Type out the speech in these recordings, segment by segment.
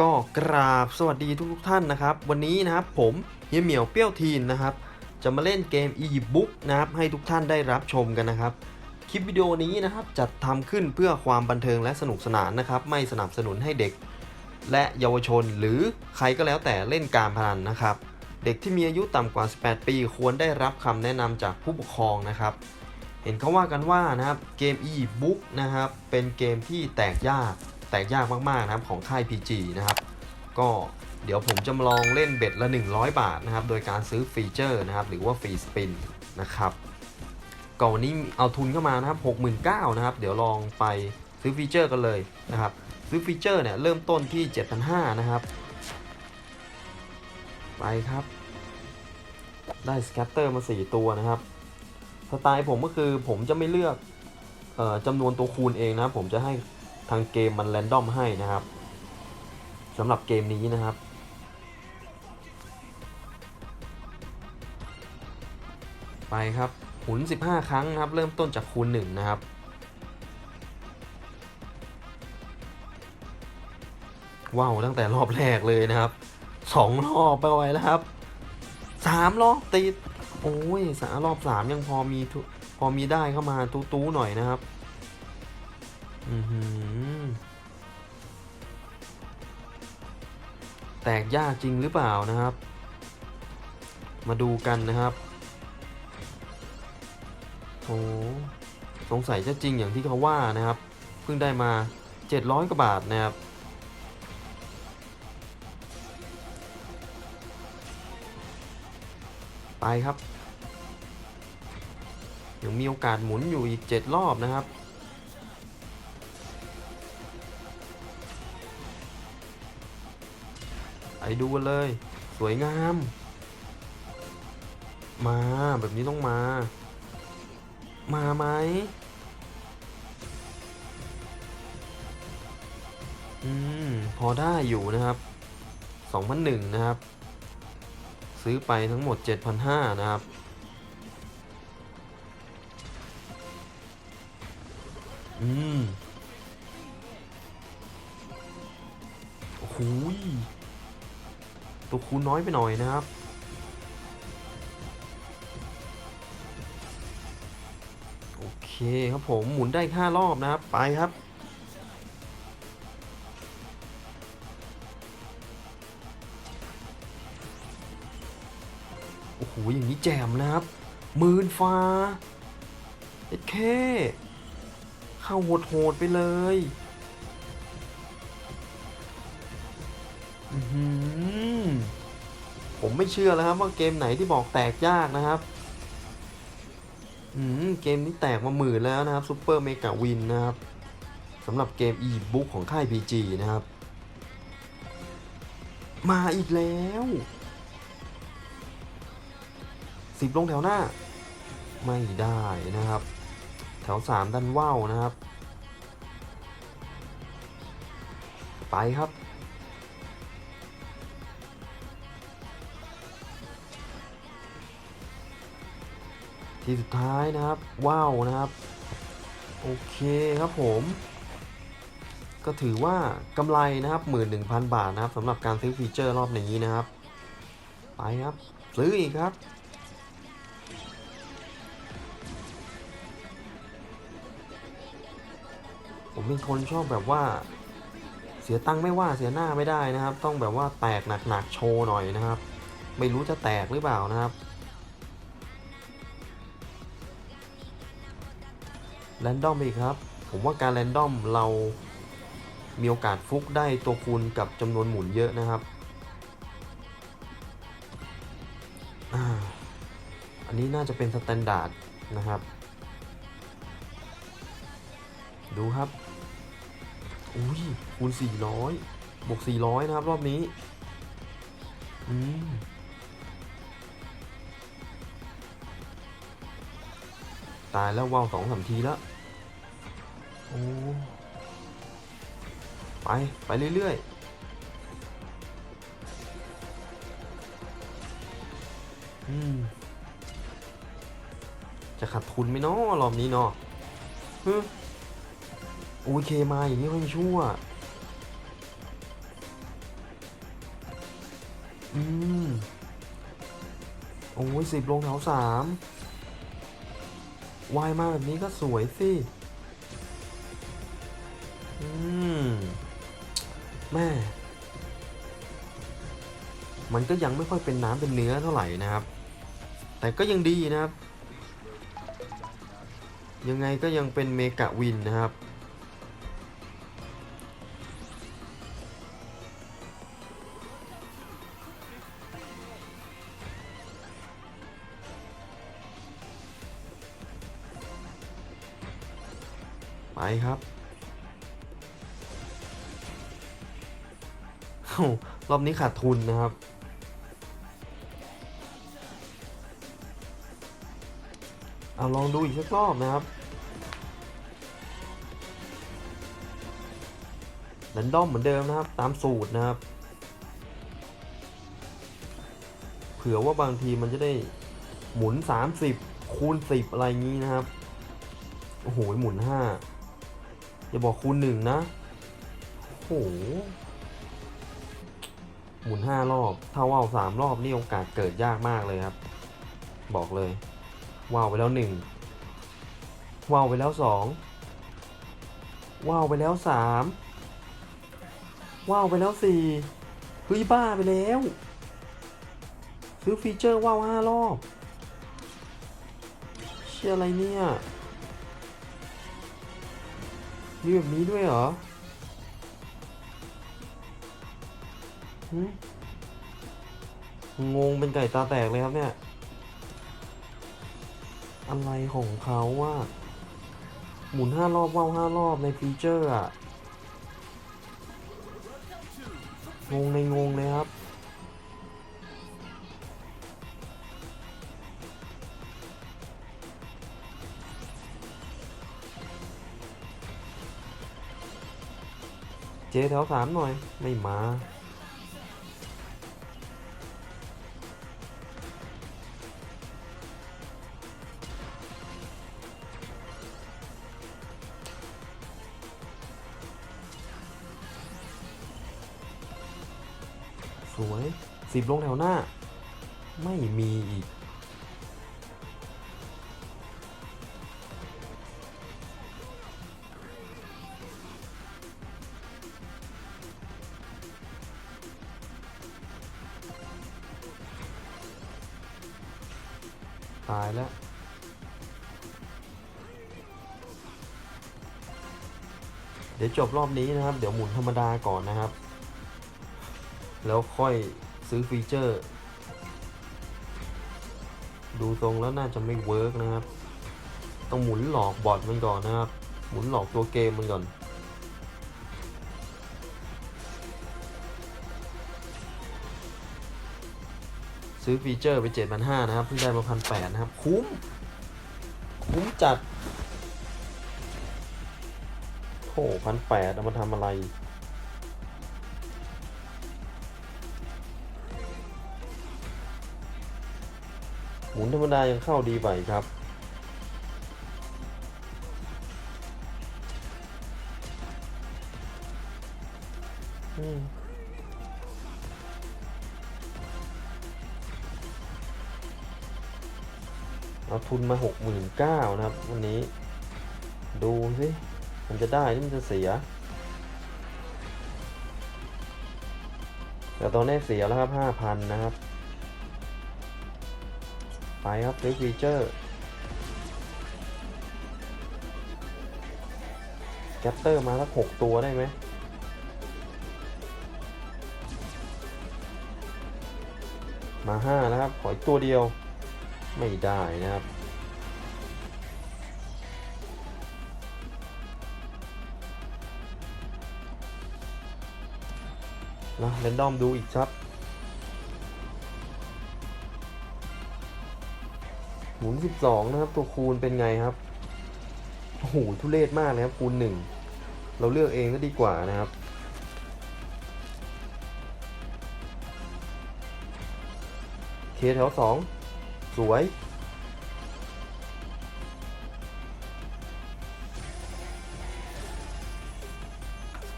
ก็กราบสวัสดีทุกๆท่านนะครับ วันนี้นะครับผมเฮียเหมียวเปี้ยวทีนนะครับ จะมาเล่นเกม e-book นะครับให้ทุกท่านได้รับชมกันนะครับ คลิปวิดีโอนี้นะครับจัดทำขึ้นเพื่อความบันเทิงและสนุกสนานนะครับ ไม่สนับสนุนให้เด็ก และเยาวชนหรือใครก็แล้วแต่เล่นการพนันนะครับ เด็กที่มีอายุต่ำกว่า 18 ปี ควรได้รับคำแนะนำจากผู้ปกครองนะครับ เห็นเขาว่ากันว่านะครับเกม e-book นะครับเป็นเกมที่แตกยาก แตกยากมากๆนะครับของค่าย PG นะครับก็เดี๋ยวผมจะมาลองเล่นเบ็ดละ 100 บาทนะครับโดยการซื้อฟีเจอร์นะครับหรือว่าฟรีสปินนะครับก่อนวันนี้เอาทุนเข้ามานะครับ69,000นะครับเดี๋ยวลองไปซื้อฟีเจอร์กันเลยนะครับซื้อฟีเจอร์เนี่ยเริ่มต้นที่ 7,500นะครับไปครับ ได้สแคตเตอร์มา 4 ตัวนะครับสไตล์ผมก็คือผมจะไม่เลือกออจำนวนตัวคูณเองนะผมจะให้ ทางเกมมันแรนดอมให้นะครับสำหรับเกมนี้นะครับ ไปครับหมุน 15 ครั้งนะครับ เริ่มต้นจากคูณ 1 นะครับ ว้าว ตั้งแต่รอบแรกเลยนะครับสองรอบไปไว้แล้วครับสามรอบติด โอ้ยสารอบสามยังพอมีพอมีได้เข้ามาตู้ตู้ๆหน่อยนะครับ อือหือ แตกยากจริงหรือเปล่านะครับ มาดูกันนะครับโอ้สงสัยจะจริงอย่างที่เขาว่านะครับ เพิ่งได้มา 700กว่าบาทนะครับไปครับ ยังมีโอกาสหมุนอยู่อีก 7 รอบนะครับ ดูกันเลย สวยงาม มาแบบนี้ต้องมา มาไหมอืม พอได้อยู่นะครับ2001นะครับ ซื้อไปทั้งหมด 7,500 นะครับ อืมโอ้โห ตัวคูณน้อยไปหน่อยนะครับ โอเคครับผมหมุนได้ค่ารอบนะครับ ไปครับ โอ้โห อย่างนี้แจมนะครับหมื่นฟ้าเอ็ดเคเข้าโหดๆไปเลย ไม่เชื่อแล้วครับว่าเกมไหนที่บอกแตกยากนะครับอืมเกมนี้แตกมาหมื่นแล้วนะครับซูเปอร์เมกาวินนะครับสำหรับเกม e-book ของค่าย PG นะครับ มาอีกแล้วสิบลงแถวหน้า ไม่ได้นะครับ แถวสามดันว่าวนะครับ ไปครับ ทีสุดท้ายนะครับ ว้าวนะครับ โอเคครับผม ก็ถือว่ากำไรนะครับ 11,000 บาทนะครับสำหรับการซื้อฟีเจอร์รอบนี้นะครับ ไปครับ ซื้ออีกครับผมเป็นคนชอบแบบว่า เสียตังค์ไม่ว่าเสียหน้าไม่ได้นะครับ ต้องแบบว่าแตกหนักๆโชว์หน่อยนะครับ ไม่รู้จะแตกหรือเปล่านะครับ แรนดอมอีกครับ ผมว่าการแรนดอมเรา มีโอกาสฟุกได้ตัวคูณกับจำนวนหมุนเยอะนะครับอาอันนี้น่าจะเป็นสแตนดาร์ดนะครับ ดูครับ อุ้ยคูณ400บวก400 นะครับ รอบนี้ อืม ตายแล้วว่าวสองสามทีแล้วโอ้ไป ไปเรื่อยๆอืมจะขาดทุนไหมเนาะรอบนี้เนาะฮึโอเคมาอย่างนี้ไม่ชั่ว อืม โอ้ยสิบลงแถวสาม วายมาแบบนี้ก็สวยสิ อืม แม่ มันก็ยังไม่ค่อยเป็นน้ำเป็นเนื้อเท่าไหร่นะครับ แต่ก็ยังดีนะครับ ยังไงก็ยังเป็นเมกะวินนะครับ ครับเอ้ารอบนี้ขาดทุนนะครับ เอาลองดูอีกสักรอบนะครับดันดอมเหมือนเดิมนะครับ ตามสูตรนะครับ เผื่อว่าบางทีมันจะได้หมุน 30 คูณ 10 อะไรงี้นะครับ โอ้โห หมุน 5 อย่าบอกคูณ1นะ โอ้โห หมุน5รอบ ถ้าว่าว3รอบนี่โอกาสเกิดยากมากเลยครับ บอกเลย ว่าวไปแล้วหนึ่งว่าวไปแล้วสองว่าวไปแล้วสามว่าวไปแล้วสี่เฮ้ยบ้าไปแล้ว ซื้อฟีเจอร์ว่าวห้ารอบ เชื่ออะไรเนี่ย มีแบบนี้ด้วยเหรอหึงงเป็นไก่ตาแตกเลยครับเนี่ย อะไรของเขาว่า หมุนห้ารอบว่าวห้ารอบในฟีเจอร์อะงงในงงเลยครับ จแถวสามหน่อย ไม่มา สวยสิบลงแถวหน้า ไม่มีอีก ตายแล้ว เดี๋ยวจบรอบนี้นะครับ เดี๋ยวหมุนธรรมดาก่อนนะครับ แล้วค่อยซื้อฟีเจอร์ ดูทรงแล้วน่าจะไม่เวิร์กนะครับ ต้องหมุนหลอกบอทมันก่อนนะครับ หมุนหลอกตัวเกมมันก่อน ซื้อฟีเจอร์ไป7,500นะครับ เพิ่งได้มา1,800นะครับ คุ้ม คุ้มจัดโอ้พันแปดเอามาทำอะไร หมุนธรรมดายังเข้าดีไปครับอืม เอาทุนมาหกหมื่นเก้านะครับ วันนี้ ดูสิ มันจะได้หรือมันจะเสีย แต่ตอนนี้เสียแล้วครับห้าพันนะครับ ไปครับซื้อฟีเจอร์แกปเตอร์มาสักหกตัวได้ไหมมาห้านะครับ ขออีกตัวเดียว ไม่ได้นะครับ นะเรนดอมดูอีกครับ หมุน 12 นะครับ ตัวคูณเป็นไงครับ โอ้โห ทุเรศมากเลยครับ คูณ 1 เราเลือกเองก็ดีกว่านะครับเคแถว2 สวย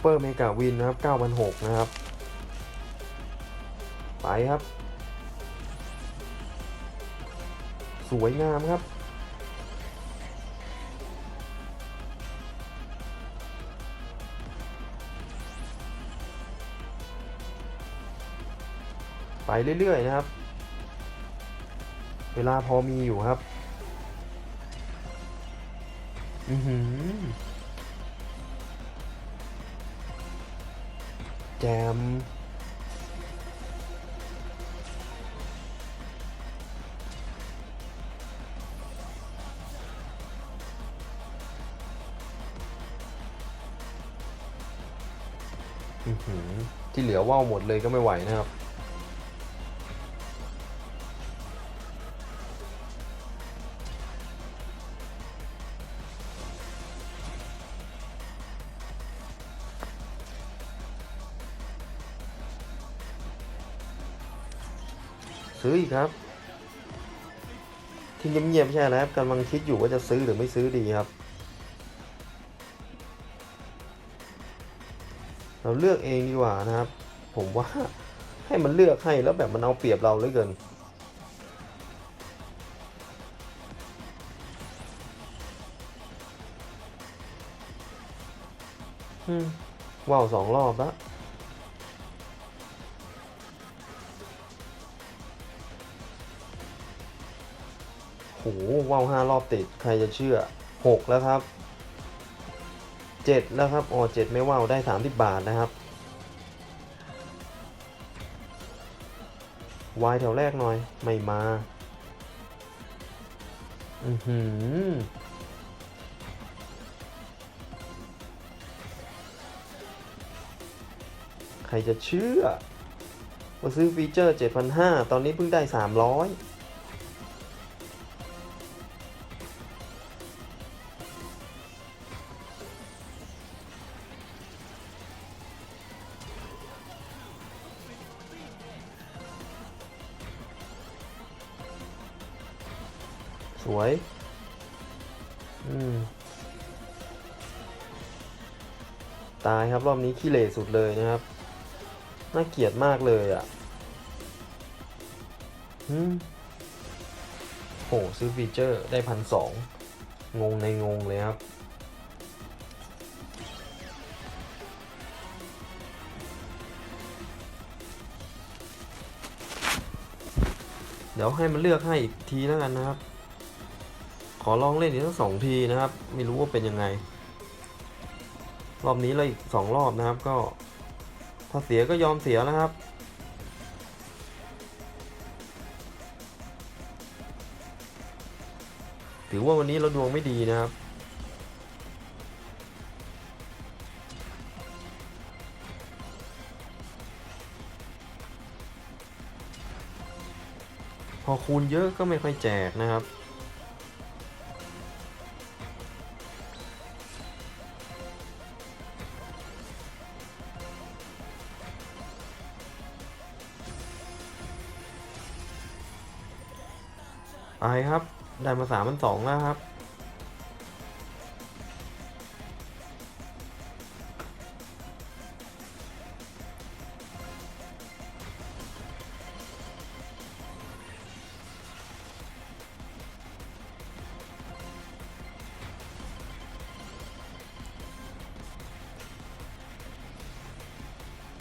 เปอร์เมกาวินนะครับ9,600นะครับ ไปครับ สวยงามครับไปเรื่อย ๆ นะครับ เวลาพอมีอยู่ครับ อือหือ แจม ที่เหลือว่าวหมดเลยก็ไม่ไหวนะครับ ซื้ออีกครับที่เงียบๆไม่ใช่แล้วครับกำลังคิดอยู่ว่าจะซื้อหรือไม่ซื้อดีครับ เราเลือกเองดีกว่านะครับ ผมว่าให้มันเลือกให้แล้วแบบมันเอาเปรียบเราเหลือเกินว้าวสองรอบแล้ว โหว้าวห้ารอบติด ใครจะเชื่อหกแล้วครับเจ็ดแล้วครับอ๋อเจ็ดไม่ว้าวได้สามสิบบาทนะครับวายแถวแรกหน่อยไม่มา อือหือใครจะเชื่อว่าซื้อฟีเจอร์ 7,500 ตอนนี้เพิ่งได้ 300 สวย อืม ตายครับรอบนี้ขี้เหร่สุดเลยนะครับ น่าเกลียดมากเลยอะ่ะอืมโหซื้อฟีเจอร์ได้พันสองงงในงงเลยครับ เดี๋ยวให้มันเลือกให้อีกทีแล้วกันนะครับ ขอลองเล่นอีกสักสองทีนะครับ ไม่รู้ว่าเป็นยังไง รอบนี้เลยอีกสองรอบนะครับ ก็ ถ้าเสียก็ยอมเสียนะครับ ถือว่าวันนี้เราดวงไม่ดีนะครับพอคูณเยอะก็ไม่ค่อยแจกนะครับ ไปครับ ได้มาสามพันสองแล้วครับ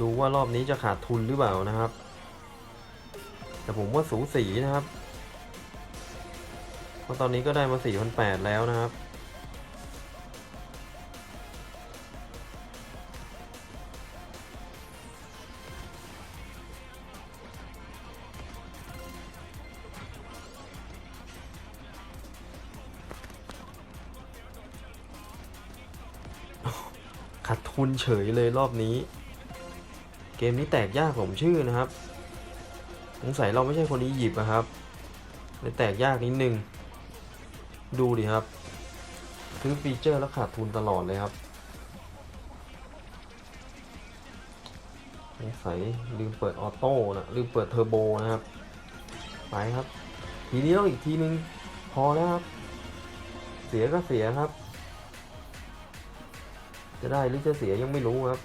ดูว่ารอบนี้จะขาดทุนหรือเปล่านะครับ แต่ผมว่าสูสีนะครับ ราะตอนนี้ก็ได้มา4,800แล้วนะครับ ขาดทุนเฉยเลยรอบนี้ เกมนี้แตกยากผมชื่อนะครับสงสัยเราไม่ใช่คนอียิปต์นะครับเลยแตกยากนิดนึง ดูดิครับ ซื้อฟีเจอร์แล้วขาดทุนตลอดเลยครับสงสัยลืมเปิดออโต้นะลืมเปิดเทอร์โบนะครับ ไปครับ ทีนี้ต้องอีกทีนึง พอแล้วครับ เสียก็เสียครับ จะได้หรือจะเสียยังไม่รู้ครับ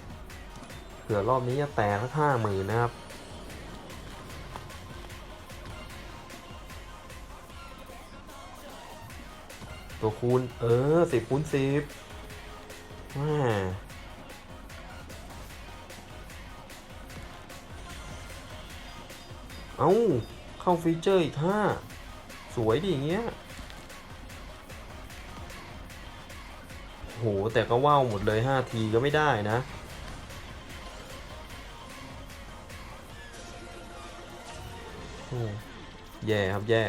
เผื่อรอบนี้จะแตกสักห้าหมื่นนะครับ ตัวคูณ เออสิบคูณสิบว้าเอาเข้าฟีเจอร์อีกห้าสวยดิอย่างเงี้ย โห แต่ก็ว่าวหมดเลย 5 ทีก็ไม่ได้นะ โอ้แย่ครับ แย่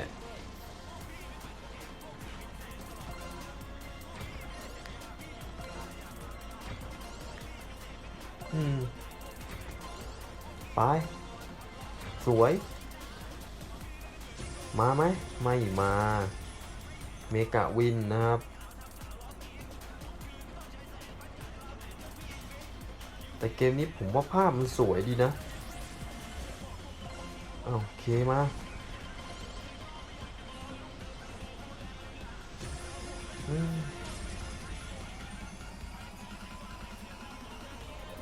ไป สวย มาไหม ไม่มา เมกะวินนะครับ แต่เกมนี้ผมว่าภาพมันสวยดีนะ โอเคมาอืม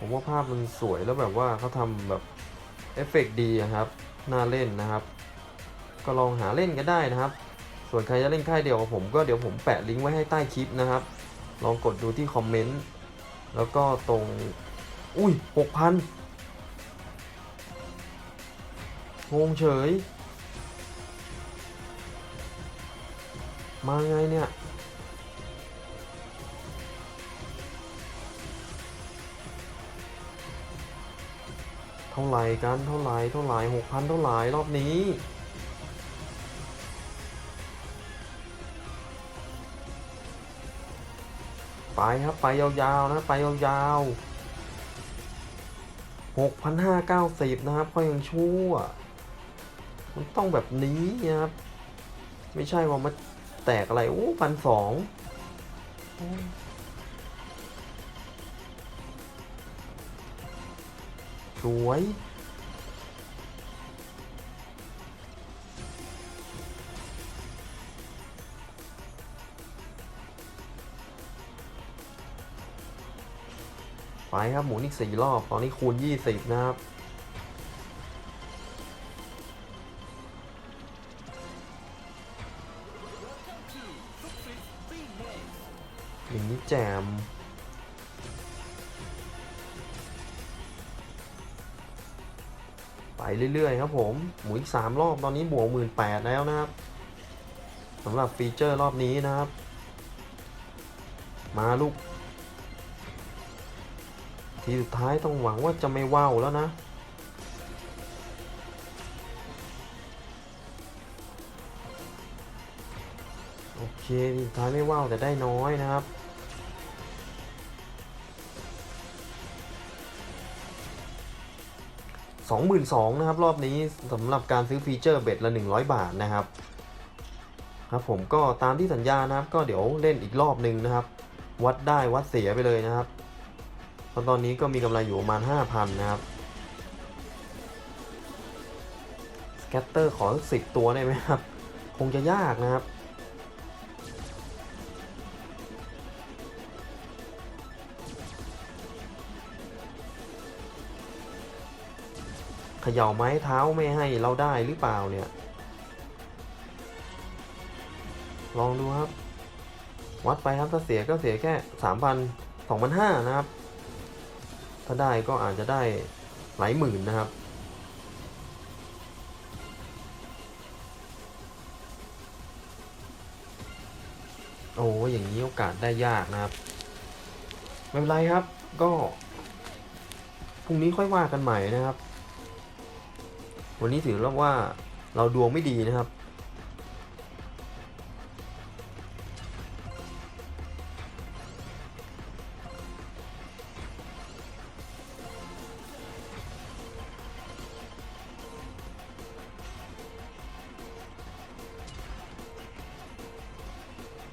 ผมว่าภาพมันสวยแล้วแบบว่าเขาทำแบบเอฟเฟกต์ดีอะครับ น่าเล่นนะครับ ก็ลองหาเล่นกันได้นะครับ ส่วนใครจะเล่นค่ายเดียวกับผมก็เดี๋ยวผมแปะลิงก์ไว้ให้ใต้คลิปนะครับ ลองกดดูที่คอมเมนต์ แล้วก็ตรง อุ้ยหกพันงงเฉย มาไงเนี่ย เท่าไหร่กันเท่าไหร่เท่าไหร่หกพันเท่าไหร่รอบนี้ไปครับไปยาวๆนะไปยาวๆหกพันห้าเก้าสิบนะครับก็ยังชั่ว มันต้องแบบนี้นะครับ ไม่ใช่ว่ามาแตกอะไร โอ้พันสอง สวยไปครับหมุนอีกสี่รอบ ตอนนี้คูณยี่สิบนะครับ อย่างนี้แจม ไปเรื่อยๆครับผมหมุนอีกสามรอบตอนนี้บวกหมื่นแปดแล้วนะครับสำหรับฟีเจอร์รอบนี้นะครับ มาลูก ทีสุดท้ายต้องหวังว่าจะไม่ว่าวแล้วนะ โอเคทีสุดท้ายไม่ว่าวแต่ได้น้อยนะครับ สองหมื่นสองนะครับรอบนี้สำหรับการซื้อฟีเจอร์เบ็ดละ 100 บาทนะครับครับผมก็ตามที่สัญญานะครับ ก็เดี๋ยวเล่นอีกรอบหนึ่งนะครับ วัดได้วัดเสียไปเลยนะครับเพราะตอนนี้ก็มีกำไรอยู่ประมาณ 5,000 นะครับสแกตเตอร์ขอสิบตัวได้ไหมครับ คงจะยากนะครับ เขย่าไม้เท้าไม่ให้เราได้หรือเปล่าเนี่ย ลองดูครับ วัดไปครับถ้าเสียก็เสียแค่สามพันสองพันห้านะครับ ถ้าได้ก็อาจจะได้หลายหมื่นนะครับโอ้อย่างนี้โอกาสได้ยากนะครับ ไม่เป็นไรครับ ก็พรุ่งนี้ค่อยว่ากันใหม่นะครับ วันนี้ถือว่าเราดวงไม่ดีนะครับ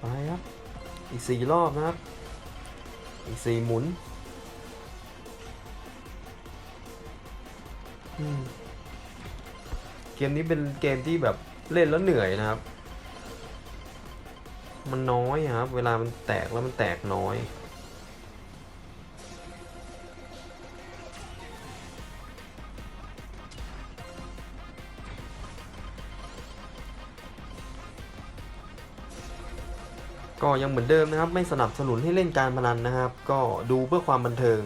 ไปครับ อีกสี่รอบนะครับ อีกสี่หมุน กมนี้เป็นเกมที่แบบเล่นแล้วเหนื่อยนะครับ มันน้อยครับ เวลามันแตกแล้วมันแตกน้อยก็ยังเหมือนเดิมนะครับ ไม่สนับสนุนให้เล่นการพนันนะครับ ก็ดูเพื่อความบันเทิง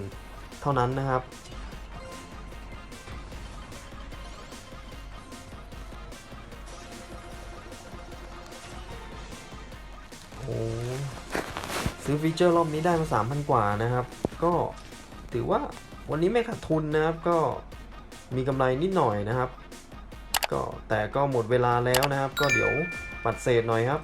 เท่านั้นนะครับ เจอร์รอบนี้ได้มา3,000 กว่านะครับ ก็ถือว่าวันนี้ไม่ขาดทุนนะครับก็มีกำไรนิดหน่อยนะครับ ก็แต่ก็หมดเวลาแล้วนะครับ ก็เดี๋ยวปัดเศษหน่อยครับ